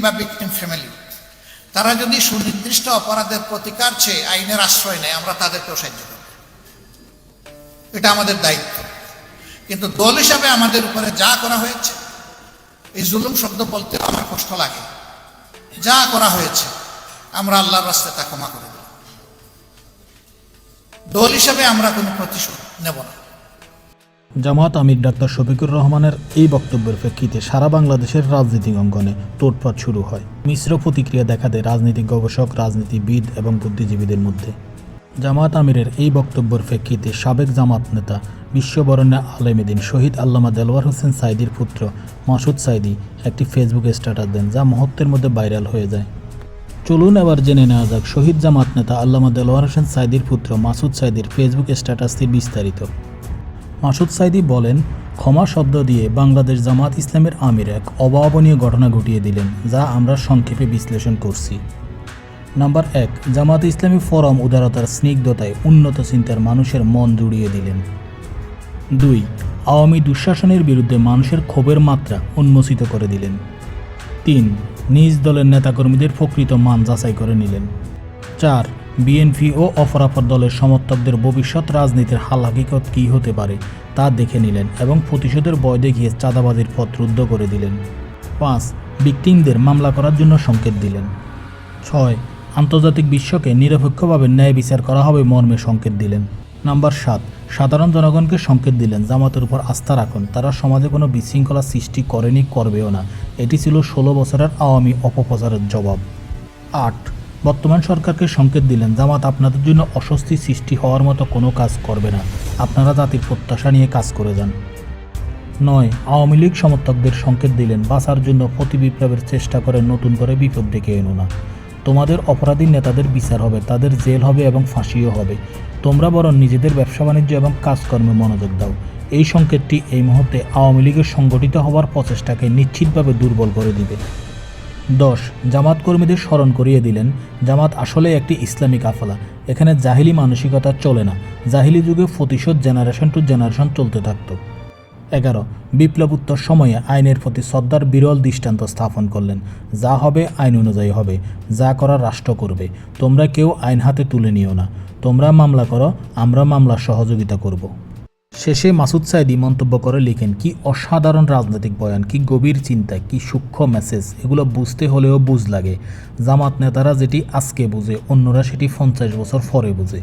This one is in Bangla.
বা ভিকটিম ফ্যামিলি তারা যদি সুনির্দিষ্ট অপরাধের প্রতিকার চেয়ে আইনের আশ্রয় নেয়, আমরা তাদেরকেও সাহায্য করব। এটা আমাদের দায়িত্ব। কিন্তু দল হিসাবে আমাদের উপরে যা করা হয়েছে, এই জুলুম শব্দ বলতে আমার কষ্ট লাগে। যা করা হয়েছে, আমরা আল্লাহর রাস্তায় তা ক্ষমা করে দেব। দল হিসাবে আমরা কোনো প্রতিশোধ নেব না। জামাত আমির ডাক্তার শফিকুর রহমানের এই বক্তব্যের প্রেক্ষিতে সারা বাংলাদেশের রাজনীতিক অঙ্গনে তোড়পাট শুরু হয়। মিশ্র প্রতিক্রিয়া দেখা দেয় রাজনৈতিক গবেষক, রাজনীতিবিদ এবং বুদ্ধিজীবীদের মধ্যে। জামাত আমিরের এই বক্তব্যের প্রেক্ষিতে সাবেক জামাত নেতা বিশ্ববরণ্য আলেমেদিন শহীদ আল্লামা দেলওয়ার হোসেন সাইদির পুত্র মাসুদ সাইদি একটি ফেসবুকে স্ট্যাটাস দেন যা মুহূর্তের মধ্যে ভাইরাল হয়ে যায়। চলুন এবার জেনে নেওয়া যাক শহীদ জামাত নেতা আল্লামা দেলোয়ার হোসেন সাইদির পুত্র মাসুদ সাইদির ফেসবুক স্ট্যাটাসটি বিস্তারিত। মাসুদ সাইদি বলেন, ক্ষমা শব্দ দিয়ে বাংলাদেশ জামাত ইসলামের আমির এক অভাবনীয় ঘটনা ঘটিয়ে দিলেন, যা আমরা সংক্ষেপে বিশ্লেষণ করছি। নাম্বার এক, জামাত ইসলামী ফোরাম উদারতার স্নিগ্ধতায় উন্নত চিন্তার মানুষের মন জুড়িয়ে দিলেন। দুই, আওয়ামী দুঃশাসনের বিরুদ্ধে মানুষের ক্ষোভের মাত্রা উন্মোচিত করে দিলেন। তিন, নিজ দলের নেতাকর্মীদের প্রকৃত মান যাচাই করে নিলেন। চার বিএনপি ও অফরাফর দলের সমর্থকদের ভবিষ্যৎ রাজনীতির হাল হাকিকত কী হতে পারে তা দেখে নিলেন এবং প্রতিশোধের বয় দেখিয়ে চাঁদাবাজির পথ রুদ্ধ করে দিলেন। পাঁচ, ভিকটিমদের মামলা করার জন্য সংকেত দিলেন। ছয়, আন্তর্জাতিক বিশ্বকে নিরপেক্ষভাবে ন্যায় বিচার করা হবে মর্মে সংকেত দিলেন। নাম্বার সাত, সাধারণ জনগণকে সংকেত দিলেন। জামাতের উপর আস্থা রাখুন, তারা সমাজে কোনো বিশৃঙ্খলা সৃষ্টি করেনি, করবেও না। এটি ছিল ষোলো বছরের আওয়ামী অপপ্রচারের জবাব। আট বর্তমান সরকারকে সংকেত দিলেন, জামাত আপনাদের জন্য অস্বস্তি সৃষ্টি হওয়ার মতো কোনো কাজ করবে না। আপনারা জাতির প্রত্যাশা নিয়ে কাজ করে যান। নয়, আওয়ামী লীগ সমর্থকদের সংকেত দিলেন, বাঁচার জন্য প্রতি বিপ্লবের চেষ্টা করে নতুন করে বিপদ ডেকে এনো না। তোমাদের অপরাধী নেতাদের বিচার হবে, তাদের জেল হবে এবং ফাঁসিও হবে। তোমরা বরং নিজেদের ব্যবসা বাণিজ্য এবং কাজকর্মে মনোযোগ দাও। এই সংকেতটি এই মুহূর্তে আওয়ামী লীগের সংগঠিত হওয়ার প্রচেষ্টাকে নিশ্চিতভাবে দুর্বল করে দিবে। দশ, জামাত কর্মীদের স্মরণ করিয়ে দিলেন। জামাত আসলে একটি ইসলামিক আফলা। এখানে জাহিলি মানসিকতা চলে না। জাহিলি যুগে প্রতিশোধ জেনারেশন টু জেনারেশন চলতে থাকত। এগারো, বিপ্লবোত্তর সময়ে আইনের প্রতি শ্রদ্ধার বিরল দৃষ্টান্ত স্থাপন করলেন। যা হবে আইন অনুযায়ী হবে। যা করা রাষ্ট্র করবে। তোমরা কেউ আইন হাতে তুলে নিও না। তোমরা মামলা করো, আমরা মামলার সহযোগিতা করব। শেষে মাসুদ সাইদি মন্তব্য করে লিখেন, কি অসাধারণ রাজনৈতিক বয়ান, কি গভীর চিন্তা, কি সূক্ষ্ম মেসেজ এগুলো বুঝতে হলেও বুঝ লাগে। জামাত নেতারা যেটি আজকে বুঝে, অন্যরা সেটি পঞ্চাশ বছর পরে বুঝে।